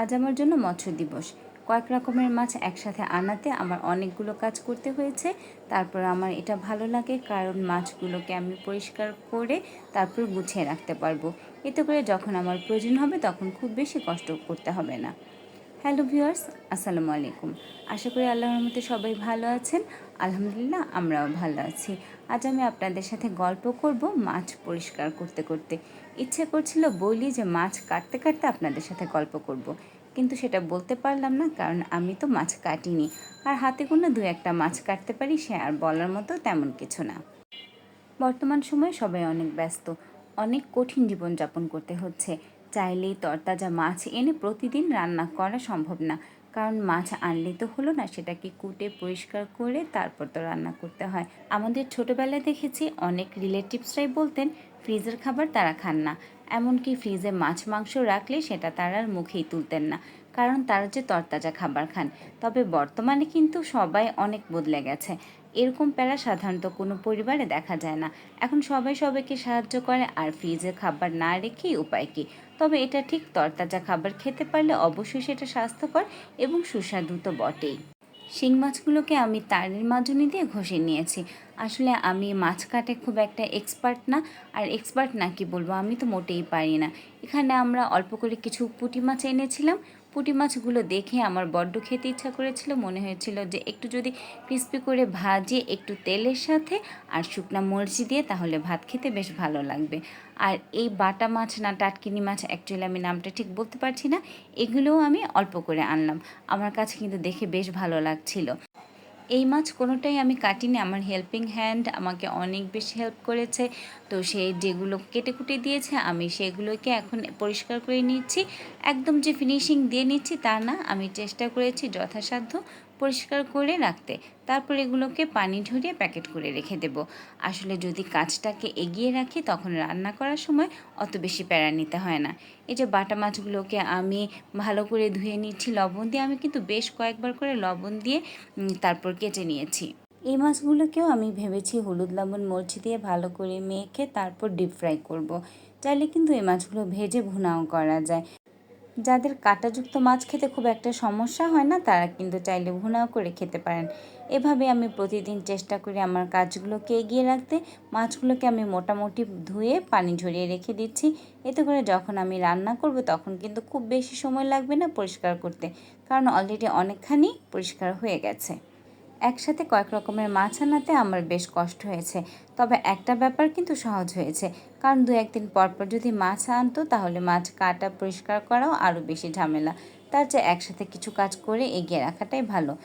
আজ আমার জন্য মৎস্য দিবস। কয়েক রকমের মাছ একসাথে আনাতে আমার অনেকগুলো কাজ করতে হয়েছে। তারপর আমার এটা ভালো লাগে, কারণ মাছগুলোকে আমি পরিষ্কার করে তারপর গুছিয়ে রাখতে পারব। এতে করে যখন আমার প্রয়োজন হবে, তখন খুব বেশি কষ্ট করতে হবে না। হ্যালো ভিউয়ার্স, আসসালামু আলাইকুম। আশা করি আল্লাহর রহমতে সবাই ভালো আছেন। আলহামদুলিল্লাহ আমরাও ভালো আছি। আজ আমি আপনাদের সাথে গল্প করব মাছ পরিষ্কার করতে করতে। ইচ্ছে করছিল বলি যে মাছ কাটতে কাটতে আপনাদের সাথে গল্প করব। কিন্তু সেটা বলতে পারলাম না, কারণ আমি তো মাছ কাটিনি। আর হাতে কোনো দু একটা মাছ কাটতে পারি, সে আর বলার মতো তেমন কিছু না। বর্তমান সময়ে সবাই অনেক ব্যস্ত। অনেক কঠিন জীবনযাপন করতে হচ্ছে। চাইলেই তরতাজা মাছ এনে প্রতিদিন রান্না করা সম্ভব না। কারণ মাছ আনলে তো হলো না, সেটাকে কুটে পরিষ্কার করে তারপর তো রান্না করতে হয়। আমাদের ছোটোবেলায় দেখেছি অনেক রিলেটিভসরাই বলতেন ফ্রিজের খাবার তারা খান না। এমনকি ফ্রিজে মাছ, মাংস রাখলে সেটা তারা মুখেই তুলতেন না, কারণ তারা যে তরতাজা খাবার খান। তবে বর্তমানে কিন্তু সবাই অনেক বদলে গেছে। এরকম প্যারা সাধারণত কোনো পরিবারে দেখা যায় না। এখন সবাই সবাইকে সাহায্য করে আর ফ্রিজে খাবার না রেখেই উপায় কী? তবে এটা ঠিক তরতাজা খাবার খেতে পারলে অবশ্যই সেটা স্বাস্থ্যকর এবং সুস্বাদু তো বটেই। শিং মাছগুলোকে আমি তারের মাজনি দিয়ে ঘষে নিয়েছি। আসলে আমি মাছ কাটে খুব একটা এক্সপার্ট না, আর এক্সপার্ট না কি বলব? আমি তো মোটেই পারি না। এখানে আমরা অল্প করে কিছু পুঁটি মাছ এনেছিলাম। পুঁটি মাছগুলো দেখে আমার বড্ড খেতে ইচ্ছা করেছিল। মনে হয়েছিল যে একটু যদি ক্রিস্পি করে ভাজিয়ে একটু তেলের সাথে আর শুকনা মরিচি দিয়ে তাহলে ভাত খেতে বেশ ভালো লাগবে। আর এই বাটা মাছ না টাটকিনি মাছ অ্যাকচুয়ালি আমি নামটা ঠিক বলতে পারছি না, এগুলোও আমি অল্প করে আনলাম। আমার কাছে কিন্তু দেখে বেশ ভালো লাগছিল। এই মাছ কোনোটাই আমি কাটিনি। আমার হেল্পিং হ্যান্ড আমাকে অনেক বেশি হেল্প করেছে। তো সে যেগুলো কেটে কুটে দিয়েছে, আমি সেগুলোকে এখন পরিষ্কার করে নিচ্ছি। একদম যে ফিনিশিং দিয়ে নিচ্ছি তা না, আমি চেষ্টা করেছি যথাসাধ্য পরিষ্কার করে রাখতে। তারপর এগুলোকে পানি ঝরিয়ে প্যাকেট করে রেখে দেব। আসলে যদি কাজটাকে এগিয়ে রাখি, তখন রান্না করার সময় অত বেশি প্যারা নিতে হয় না। এই যে বাটা মাছগুলোকে আমি ভালো করে ধুয়ে নিচ্ছি, লবণ দিয়ে আমি কিন্তু বেশ কয়েকবার করে লবণ দিয়ে তারপর কেটে নিয়েছি। এই মাছগুলোকেও আমি ভেবেছি হলুদ লবণ, মরচি দিয়ে ভালো করে মেখে তারপর ডিপ ফ্রাই করব। চাইলে কিন্তু এই মাছগুলো ভেজে ভুনাও করা যায়। যাদের কাঁটাযুক্ত মাছ খেতে খুব একটা সমস্যা হয় না, তারা কিন্তু চাইলে ভুনাও করে খেতে পারেন। এভাবে আমি প্রতিদিন চেষ্টা করি আমার কাজগুলোকে এগিয়ে রাখতে। মাছগুলোকে আমি মোটামুটি ধুয়ে পানি ঝরিয়ে রেখে দিচ্ছি। এতে করে যখন আমি রান্না করব, তখন কিন্তু খুব বেশি সময় লাগবে না পরিষ্কার করতে। কারণ অলরেডি অনেকখানি পরিষ্কার হয়ে গেছে। একসাথে কয়েক রকমের মাছ আনাতে আমার বেশ কষ্ট হয়েছে। তবে একটা ব্যাপার কিন্তু সহজ হয়েছে। কারণ দু একদিন পরপর পর যদি মাছ আনতো, তাহলে মাছ কাটা পরিষ্কার করাও আরও বেশি ঝামেলা। তার চেয়ে একসাথে কিছু কাজ করে এগিয়ে রাখাটাই ভালো।